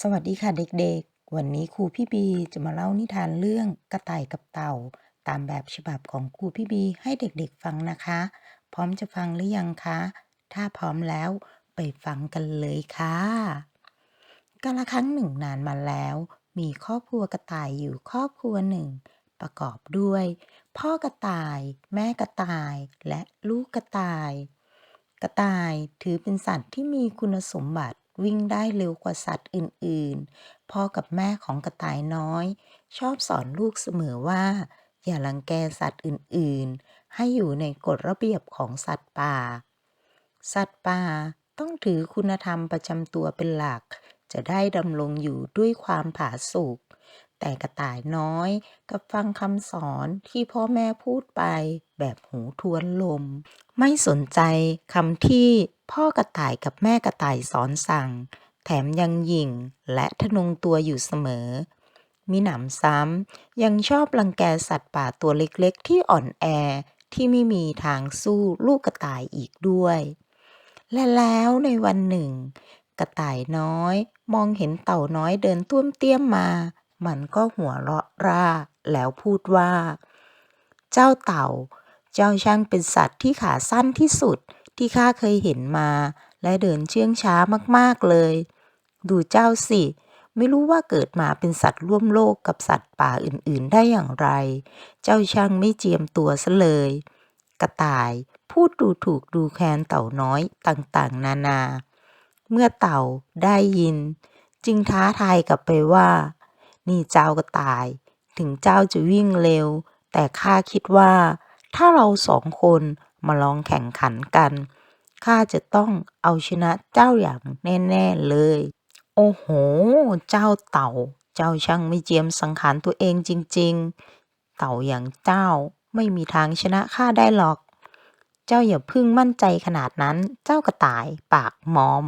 สวัสดีค่ะเด็กๆ วันนี้ครูพี่บีจะมาเล่านิทานเรื่องกระต่ายกับเต่า ตามแบบฉบับของครูพี่บีให้เด็กๆฟังนะคะ พร้อมจะฟังหรือยังคะ ถ้าพร้อมแล้วไปฟังกันเลยค่ะกาละครั้งหนึ่งนานมาแล้ว มีครอบครัวกระต่ายอยู่ครอบครัวหนึ่ง ประกอบด้วย พ่อกระต่าย แม่กระต่าย และลูกกระต่าย กระต่ายถือเป็นสัตว์ที่มีคุณสมบัติ วิ่งได้เร็วกว่าสัตว์อื่นๆ พ่อกับแม่ของกระต่ายน้อย ชอบสอนลูกเสมอว่า อย่ารังแกสัตว์อื่นๆ ให้อยู่ในกฎระเบียบของสัตว์ป่า สัตว์ป่าต้องถือคุณธรรมประจำตัวเป็นหลัก จะได้ดำรงอยู่ด้วยความผาสุกแต่กระต่ายน้อยกับฟังคำสอนที่พ่อแม่พูดไปแบบหูทวนลม ไม่สนใจคำที่ พ่อกระต่ายกับแม่กระต่ายสอนสั่ง แถมยังหยิ่งและทะนงตัวอยู่เสมอ มีหนำซ้ำยังชอบรังแกสัตว์ป่าตัวเล็กๆ ที่อ่อนแอที่ไม่มีทางสู้ลูกกระต่ายอีกด้วย และแล้วในวันหนึ่ง กระต่ายน้อย มองเห็นเต่าน้อยเดินต้วมเตี้ยมมา มันก็หัวเราะร่าแล้วพูดว่า เจ้าเต่า เจ้าช่างเป็นสัตว์ที่ขาสั้นที่สุด ที่ข้าเคยเห็นมา และเดินเชื่องช้ามากๆเลย ดูเจ้าสิ ไม่รู้ว่าเกิดมาเป็นสัตว์ร่วมโลกกับสัตว์ป่าอื่นๆ ได้อย่างไร เจ้าช่างไม่เจียมตัวซะเลย กระต่ายพูดดูถูกดูแคลนเต่าน้อยต่างๆ นานา เมื่อเต่าได้ยิน จึงท้าทายกลับไปว่า นี่เจ้ากระต่าย ถึงเจ้าจะวิ่งเร็ว แต่ข้าคิดว่า ถ้าเราสองคน มาลองแข่งขันกัน ข้าจะต้องเอาชนะเจ้าอย่างแน่ ๆ เลย โอ้โห เจ้าเต่า เจ้าช่างไม่เจียมสังขารตัวเองจริง ๆ เต่าอย่างเจ้าไม่มีทางชนะข้าได้หรอก เจ้าอย่าพึ่งมั่นใจขนาดนั้น เจ้ากระต่ายปากมอม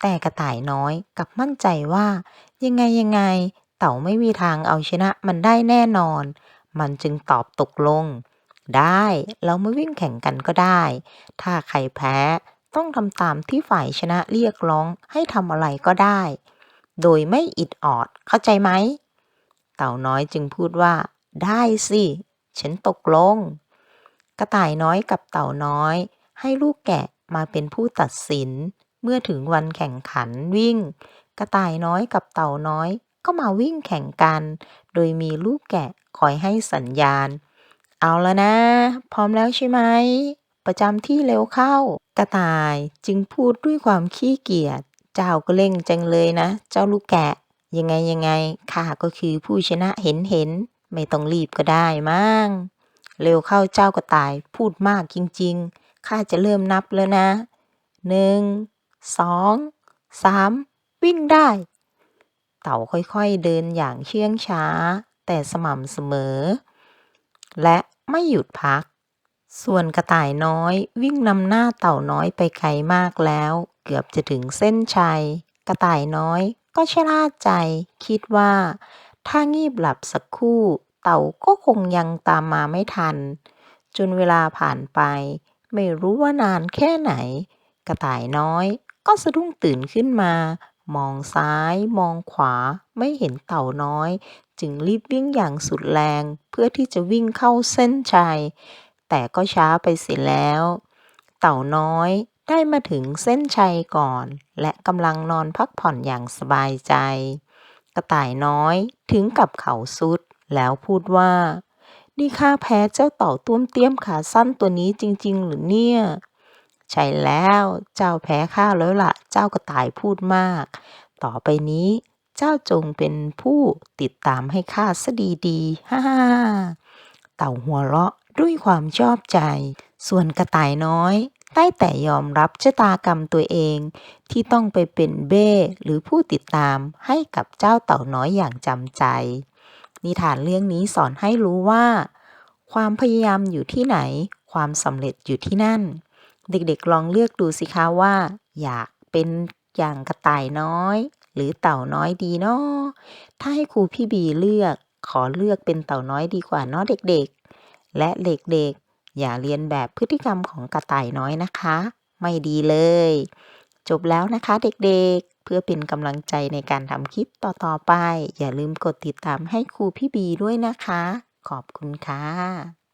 แต่กระต่ายน้อยกลับมั่นใจว่า ยังไงยังไง เต่าไม่มีทางเอาชนะมันได้แน่นอน มันจึงตอบตกลง ได้ เรามาวิ่งแข่งกันก็ได้ ถ้าใครแพ้ต้องทำตามที่ฝ่ายชนะเรียกร้องให้ทำอะไรก็ได้ โดยไม่อิดออดเข้าใจไหม เต่าน้อยจึงพูดว่า ได้สิ ฉันตกลง กระต่ายน้อยกับเต่าน้อย ให้ลูกแกะมาเป็นผู้ตัดสิน เมื่อถึงวันแข่งขันวิ่ง กระต่ายน้อยกับเต่าน้อยก็มาวิ่งแข่งกัน โดยมีลูกแกะคอยให้สัญญาณ เอาแล้วนะ พร้อมแล้วใช่ไหม ประจำที่เร็วเข้า กระต่ายจึงพูดด้วยความขี้เกียจ เจ้าก็เร่งจังเลยนะ เจ้าลูกแกะ ยังไงยังไงข้าก็คือผู้ชนะเห็นเห็น ไม่ต้องรีบก็ได้มั้ง เร็วเข้าเจ้ากระต่ายพูดมากจริง ๆ ข้าจะเริ่มนับแล้วนะ หนึ่ง สอง สาม วิ่งได้ เต่าค่อยๆเดินอย่างเชื่องช้า แต่สม่ำเสมอและ ไม่หยุดพัก ส่วนกระต่ายน้อยวิ่งนำหน้าเต่าน้อยไปไกลมากแล้ว เกือบจะถึงเส้นชัย กระต่ายน้อยก็ชะล่าใจ คิดว่า ถ้างีบหลับสักครู่ เต่าก็คงยังตามมาไม่ทัน จนเวลาผ่านไป ไม่รู้ว่านานแค่ไหน กระต่ายน้อยก็สะดุ้งตื่นขึ้นมา มองซ้ายมองขวาไม่เห็นเต่าน้อย จึงรีบวิ่งอย่างสุดแรง เพื่อที่จะวิ่งเข้าเส้นชัย แต่ก็ช้าไปเสียแล้ว เต่าน้อยได้มาถึงเส้นชัยก่อน และกำลังนอนพักผ่อนอย่างสบายใจ กระต่ายน้อยถึงกับเขาสุด แล้วพูดว่า นี่ข้าแพ้เจ้าเต่าตุ้มเตี้ยมขาสั้นตัวนี้จริง ๆ หรือเนี่ย ใช่แล้วเจ้าแพ้ข้าแล้วล่ะ เจ้ากระต่ายพูดมาก ต่อไปนี้เจ้าจงเป็นผู้ติดตามให้ข้าซะดีๆฮ่าฮ่าเต่าหัวเราะด้วยความชอบใจ ส่วนกระต่ายน้อยได้แต่ยอมรับชะตากรรมตัวเอง ที่ต้องไปเป็นเบ้หรือผู้ติดตามให้กับเจ้าเต่าน้อยอย่างจำใจ นิทานเรื่องนี้สอนให้รู้ว่า ความพยายามอยู่ที่ไหน ความสำเร็จอยู่ที่นั่น เด็กๆลองเลือกดูสิคะว่า อยากเป็นอย่างกระต่ายน้อย หรือเต่าน้อยดีเนาะถ้าให้ครูพี่บีเลือกขอเลือกเป็นเต่าน้อยดีกว่าเนาะเด็กๆ และเด็กๆ อย่าเรียนแบบพฤติกรรมของกระต่ายน้อยนะคะ ไม่ดีเลย จบแล้วนะคะเด็กๆ เพื่อเป็นกำลังใจในการทำคลิปต่อๆไป อย่าลืมกดติดตามให้ครูพี่บีด้วยนะคะ ขอบคุณค่ะ